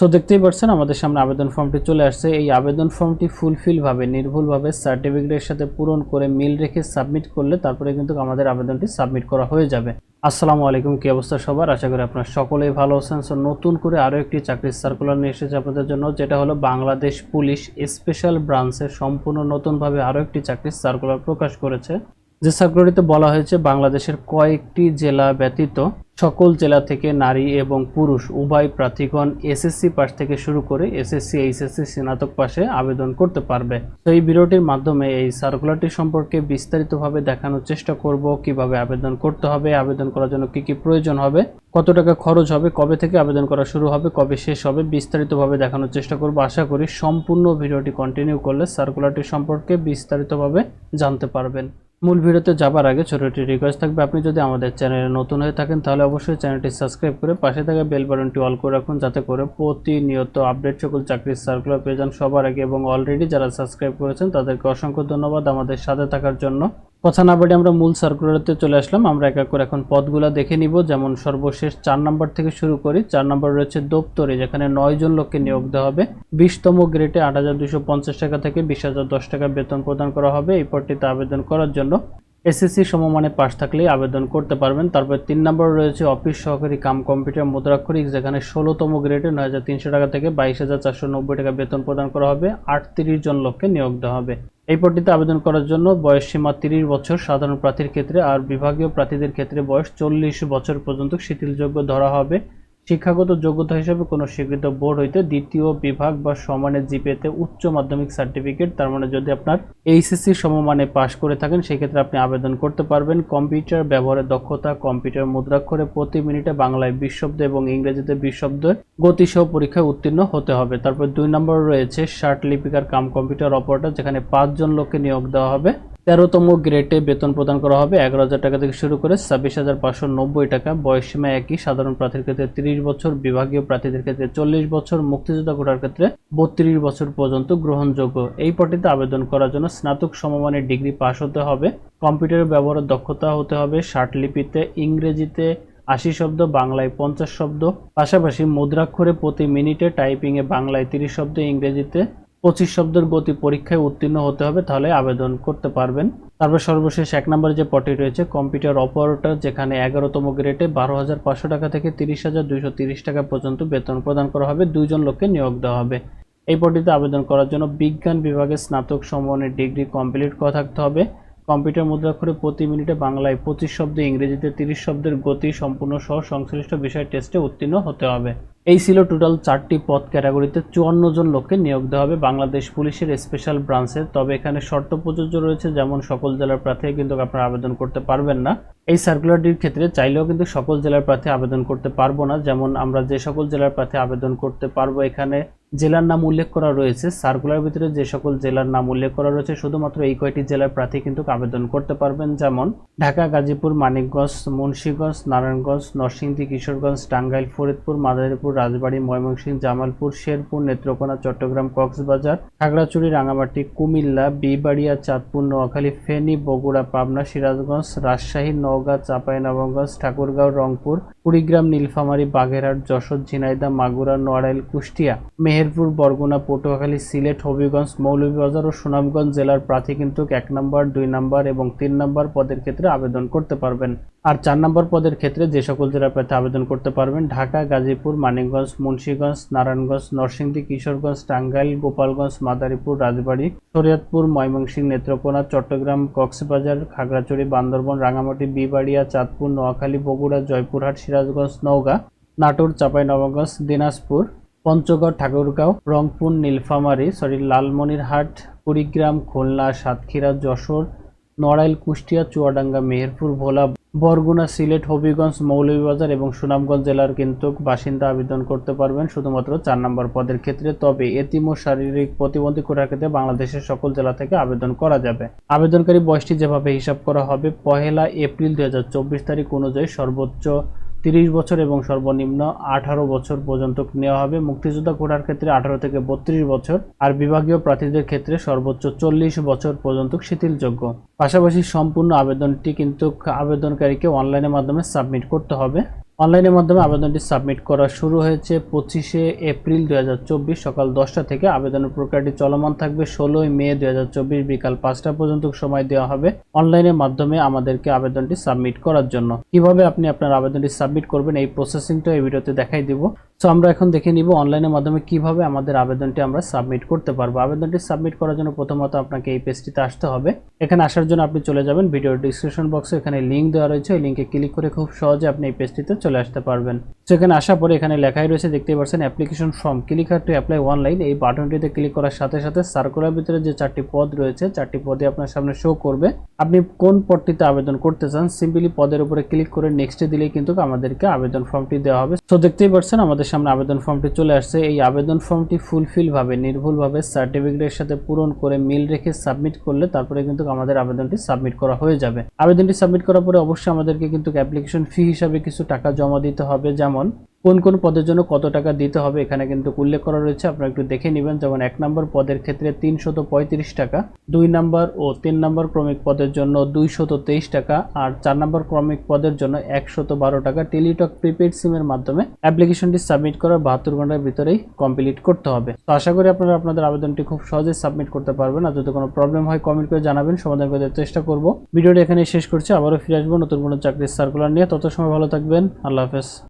তো দেখতেই পাচ্ছেন আমাদের সামনে আবেদন ফর্মটি চলে আসছে। এই আবেদন ফর্মটি ফুলফিলভাবে, নির্ভুলভাবে সার্টিফিকেটের সাথে পূরণ করে মিল রেখে সাবমিট করলে তারপরে কিন্তু আমাদের আবেদনটি সাবমিট করা হয়ে যাবে। আসসালামু আলাইকুম, কি অবস্থা সবার? আশা করি আপনারা সকলেই ভালো আছেন। সো নতুন করে আরও একটি চাকরির সার্কুলার নিয়ে এসেছে আপনাদের জন্য, যেটা হলো বাংলাদেশ পুলিশ স্পেশাল ব্রাঞ্চের সম্পূর্ণ নতুনভাবে আরও একটি চাকরির সার্কুলার প্রকাশ করেছে। যে সার্কুলারিতে বলা হয়েছে, বাংলাদেশের কয়েকটি জেলা ব্যতীত সকল জেলা থেকে নারী এবং পুরুষ উভয় প্রার্থীগণ এসএসসি পাস থেকে শুরু করে এসএসসি, এইচএসসি স্নাতক পাশে আবেদন করতে পারবে। তো এই ভিডিওটির মাধ্যমে এই সার্কুলারটি সম্পর্কে বিস্তারিতভাবে দেখানোর চেষ্টা করব, কীভাবে আবেদন করতে হবে, আবেদন করার জন্য কি কি প্রয়োজন হবে, কত টাকা খরচ হবে, কবে থেকে আবেদন করা শুরু হবে, কবে শেষ হবে, বিস্তারিতভাবে দেখানোর চেষ্টা করব। আশা করি সম্পূর্ণ ভিডিওটি কন্টিনিউ করলে সার্কুলারটি সম্পর্কে বিস্তারিতভাবে জানতে পারবেন। মূল ভিডিওতে যাবার আগে ছোট একটি রিকোয়েস্ট থাকবে। আপনি যদি আমাদের চ্যানেলে নতুন হয়ে থাকেন, তাহলে অবশ্যই চ্যানেলটি সাবস্ক্রাইব করে পাশে থাকা বেল বাটনটি অল করে রাখুন, যাতে করে প্রতিনিয়ত আপডেট সকল চাকরির সার্কুলার পেয়ে যান সবার আগে এবং অলরেডি যারা সাবস্ক্রাইব করেছেন, তাদেরকে অসংখ্য ধন্যবাদ আমাদের সাথে থাকার জন্য। কথা না বাড়ি আমরা মূল সার্কুলারতে চলে আসলাম। আমরা এক এক করে এখন পদগুলো দেখে নিব। যেমন সর্বশেষ চার নম্বর থেকে শুরু করি। চার নম্বর রয়েছে দপ্তরে, যেখানে নয় জন লোককে নিয়োগ দেওয়া হবে। বিশতম গ্রেডে আট হাজার দুশো পঞ্চাশ টাকা থেকে বিশ হাজার দশ টাকা বেতন প্রদান করা হবে। এই পদটিতে আবেদন করার জন্য এসএসসি সমমানে পাশ থাকলেই আবেদন করতে পারবেন। তারপর তিন নম্বর রয়েছে অফিস সহকারী কাম কম্পিউটার মুদ্রাক্ষরিক, যেখানে ষোলোতম গ্রেডে নয় হাজার তিনশো টাকা থেকে বাইশ হাজার চারশো নব্বই টাকা বেতন প্রদান করা হবে। আটত্রিশ জন লোককে নিয়োগ দেওয়া হবে। এই পদটিতে আবেদন করার জন্য বয়স সীমা তিরিশ বছর। সাধারণ প্রার্থীর ক্ষেত্রে আর বিভাগীয় প্রার্থীদের ক্ষেত্রে বয়স চল্লিশ বছর পর্যন্ত শিথিলযোগ্য ধরা হবে। শিক্ষাগত যোগ্যতা হিসেবে কোনো স্বীকৃত বোর্ড হইতে দ্বিতীয় বিভাগ বা সমানের জিপিএতে উচ্চ মাধ্যমিক সার্টিফিকেট, তার মানে যদি আপনার এইচএসসি সমমানে পাশ করে থাকেন সেই ক্ষেত্রে আপনি আবেদন করতে পারবেন। কম্পিউটার ব্যবহারের দক্ষতা, কম্পিউটার মুদ্রাক্ষরে প্রতি মিনিটে বাংলায় বিশ শব্দ এবং ইংরেজিতে বিশ শব্দের গতিসহ পরীক্ষায় উত্তীর্ণ হতে হবে। তারপর দুই নম্বর রয়েছে শার্ট লিপিকার কাম কম্পিউটার অপারেটর, যেখানে পাঁচজন লোককে নিয়োগ দেওয়া হবে। তেরোতম গ্রেডে বেতন প্রদান করা হবে। এগারো হাজার টাকা থেকে শুরু করে ছাব্বিশ হাজার পাঁচশো নব্বই টাকা। বয়সীমা একই। সাধারণ প্রার্থীর ক্ষেত্রে তিরিশ বছর, বিভাগীয় প্রার্থীদের ক্ষেত্রে চল্লিশ বছর, মুক্তিযোদ্ধা কোটার ক্ষেত্রে বত্রিশ বছর পর্যন্ত গ্রহণযোগ্য। এই পটিতে আবেদন করার জন্য স্নাতক সমমানের ডিগ্রি পাশ হতে হবে। কম্পিউটার ব্যবহারের দক্ষতা হতে হবে। লিপিতে ইংরেজিতে আশি শব্দ, বাংলায় পঞ্চাশ শব্দ। পাশাপাশি মুদ্রাক্ষরে প্রতি মিনিটে টাইপিংয়ে বাংলায় তিরিশ শব্দ, ইংরেজিতে পঁচিশ শব্দের গতি পরীক্ষায় উত্তীর্ণ হতে হবে, তাহলে আবেদন করতে পারবেন। তারপর সর্বশেষ এক নম্বরে যে পটি রয়েছে, কম্পিউটার অপারেটর, যেখানে এগারোতম গ্রেডে বারো হাজার পাঁচশো টাকা থেকে তিরিশ হাজার দুইশো তিরিশ টাকা পর্যন্ত বেতন প্রদান করা হবে, দুইজন লোককে নিয়োগ দেওয়া হবে। এই পটিতে আবেদন করার জন্য বিজ্ঞান বিভাগে স্নাতক সমমানের ডিগ্রি কমপ্লিট করা থাকতে হবে। কম্পিউটার মুদ্রাক্ষরে প্রতি মিনিটে বাংলায় পঁচিশ শব্দ, ইংরেজিতে তিরিশ শব্দের গতি সম্পূর্ণ সহ সংশ্লিষ্ট বিষয় টেস্টে উত্তীর্ণ হতে হবে। এই ছিল টোটাল চারটি পদ ক্যাটাগরিতে চুয়ান্ন জন লোককে নিয়োগ দেওয়া হবে। বাংলাদেশ পুলিশের স্পেশাল ব্রাঞ্চে, তবে এখানে শর্ত প্রযোজ্য রয়েছে, যেমন সকল জেলার প্রার্থী কিন্তু আপনারা আবেদন করতে পারবেন না। এই সার্কুলারটির ক্ষেত্রে চাইলেও কিন্তু সকল জেলার প্রার্থী আবেদন করতে পারব না। যেমন আমরা যে সকল জেলার প্রার্থী আবেদন করতে পারব এখানে জেলার নাম উল্লেখ করা রয়েছে। সার্কুলার ভিতরে যে সকল জেলার নাম উল্লেখ করা রয়েছে, শুধুমাত্র এই কয়টি জেলার প্রার্থী কিন্তু আবেদন করতে পারবেন। যেমন ঢাকা, গাজীপুর, মানিকগঞ্জ, মুন্সীগঞ্জ, নারায়ণগঞ্জ, নরসিংদী, কিশোরগঞ্জ, টাঙ্গাইল, ফরিদপুর, মাদারীপুর, রাজবাড়ী, ময়মনসিংহ, জামালপুর, শেরপুর, নেত্রকোনা, চট্টগ্রাম, কক্সবাজার, খাগড়াছড়ি রাঙামাটি কুমিল্লা, বিবাড়িয়া, চাঁদপুর, নোয়াখালী, ফেনী, বগুড়া, পাবনা, সিরাজগঞ্জ, রাজশাহী, নওগাঁ, চাঁপাইনবাবগঞ্জ, ঠাকুরগাঁও, রংপুর কুড়িগ্রাম, নীলফামারী, বাগেরহাট, যশোর ঝিনাইদা মাগুরা নোয়ারাইল কুষ্টিয়া, মেহেরপুর, বরগুনা, পটুয়াখালী, সিলেট, হবিগঞ্জ, মৌলভীবাজার ও সুনামগঞ্জ জেলার প্রার্থী কিন্তু এক নম্বর, দুই নম্বর এবং তিন নম্বর পদের ক্ষেত্রে আবেদন করতে পারবেন। আর চার নম্বর পদের ক্ষেত্রে যে সকল জেলার প্রার্থী আবেদন করতে পারবেন, ঢাকা, গাজীপুর, মানিকগঞ্জ, মুন্সীগঞ্জ, নারায়ণগঞ্জ, নরসিংদী, কিশোরগঞ্জ, টাঙ্গাইল, গোপালগঞ্জ, মাদারীপুর, রাজবাড়ী, শরীয়তপুর, ময়মনসিংহ, নেত্রকোনা, চট্টগ্রাম, কক্সবাজার, খাগড়াছড়ি, বান্দরবন রাঙামাটি বিবাড়িয়া, চাঁদপুর, নোয়াখালী, বগুড়া, জয়পুরহাট সিরাজগঞ্জ নওগাঁ, নাটোর চাঁপাইনবাবগঞ্জ দিনাজপুর, পঞ্চগড়, ঠাকুরগাঁও, রংপুর, নীলফামারী, সরি, লালমনিরহাট, কুড়িগ্রাম, খুলনা, সাতক্ষীরা, যশোর, নড়াইল, কুষ্টিয়া, চুয়াডাঙ্গা, মেহেরপুর, ভোলা, বরগুনা, সিলেট, হবিগঞ্জ, মৌলভীবাজার এবং সুনামগঞ্জ জেলার কিন্তু বাসিন্দা আবেদন করতে পারবেন শুধুমাত্র চার নম্বর পদের ক্ষেত্রে। তবে এতিম ও শারীরিক প্রতিবন্ধী কোটার ক্ষেত্রে বাংলাদেশের সকল জেলা থেকে আবেদন করা যাবে। আবেদনকারী বয়সটি যেভাবে হিসাব করা হবে, পহেলা এপ্রিল দুই হাজার চব্বিশ তারিখ অনুযায়ী সর্বোচ্চ তিরিশ বছর এবং সর্বনিম্ন আঠারো বছর পর্যন্ত নেওয়া হবে। মুক্তিযোদ্ধা কোটার ক্ষেত্রে আঠারো থেকে বত্রিশ বছর আর বিভাগীয় প্রার্থীদের ক্ষেত্রে সর্বোচ্চ চল্লিশ বছর পর্যন্ত শিথিলযোগ্য। পাশাপাশি সম্পূর্ণ আবেদনটি কিন্তু আবেদনকারীকে অনলাইনের মাধ্যমে সাবমিট করতে হবে। অনলাইনের মাধ্যমে আবেদনটি সাবমিট করা শুরু হয়েছে পঁচিশে এপ্রিল দুই হাজার চব্বিশ সকাল দশটা থেকে। আবেদনের প্রক্রিয়াটি চলমান থাকবে ষোলোই মে দুই হাজার চব্বিশ বিকাল পাঁচটা পর্যন্ত সময় দেওয়া হবে অনলাইনের মাধ্যমে আমাদেরকে আবেদনটি সাবমিট করার জন্য। কীভাবে আপনি আপনার আবেদনটি সাবমিট করবেন এই প্রসেসিংটা এই ভিডিওতে দেখাই দিব। সো আমরা এখন দেখে নিব অনলাইনের মাধ্যমে কীভাবে আমাদের আবেদনটি আমরা সাবমিট করতে পারব। আবেদনটি সাবমিট করার জন্য প্রথমত আপনাকে এই পেজটিতে আসতে হবে। এখানে আসার জন্য আপনি চলে যাবেন। ভিডিওর ডিসক্রিপশন বক্সে এখানে লিঙ্ক দেওয়া রয়েছে। ওই লিঙ্কে ক্লিক করে খুব সহজে আপনি এই পেজটিতে আসতে পারবেন। তো এখানে আসার পরে এখানে লেখাই রয়েছে, দেখতেই পাচ্ছেন application form click here to apply online এই বাটনটিতে ক্লিক করার সাথে সাথে সার্কুলার ভিতরে যে চারটি পদ রয়েছে, চারটি পদে আপনার সামনে শো করবে। আপনি কোন পদটিতে আবেদন করতে চান সিম্পলি পদের উপরে ক্লিক করে নেক্সটে দিলেই কিন্তু আমাদেরকে আবেদন ফর্মটি দেওয়া হবে। তো দেখতেই পাচ্ছেন, আমাদের সামনে আবেদন ফর্মটি চলে আসছে। এই আবেদন ফর্মটি ফুলফিল ভাবে, নির্ভুলভাবে সার্টিফিকেটের সাথে পূরণ করে মিল রেখে সাবমিট করলে তারপরে কিন্তু আমাদের আবেদনটি সাবমিট করা হয়ে যাবে। আবেদনটি সাবমিট করার পরে অবশ্যই আমাদেরকে কিন্তু অ্যাপ্লিকেশন ফি হিসাবে কিছু টাকা জমা দিতে হবে যেমন কোন কোন পদের জন্য কত টাকা দিতে হবে এখানে কিন্তু উল্লেখ করা রয়েছে। আপনারা একটু দেখে নেবেন যেমন এক নম্বর পদের ক্ষেত্রে তিনশত পঁয়ত্রিশ টাকা, দুই নম্বর ও তিন নম্বর ক্রমিক পদের জন্য দুইশত তেইশ টাকা আর চার নম্বর ক্রমিক পদের জন্য একশত বারো টাকা। টেলিটক প্রিপেড সিমের মাধ্যমে অ্যাপ্লিকেশনটি সাবমিট করার বাহাত্তর ঘণ্টার ভিতরেই কমপ্লিট করতে হবে। তো আশা করি আপনারা আপনাদের আবেদনটি খুব সহজে সাবমিট করতে পারবেন আর যদি কোনো প্রবলেম হয় কমেন্ট করে জানাবেন, সমাধান করতে চেষ্টা করব। ভিডিওটি এখানে শেষ করছি, আবারও ফিরে আসব নতুন কোনো চাকরির সার্কুলার নিয়ে। তত সময় ভালো থাকবেন, আল্লাহ হাফেজ।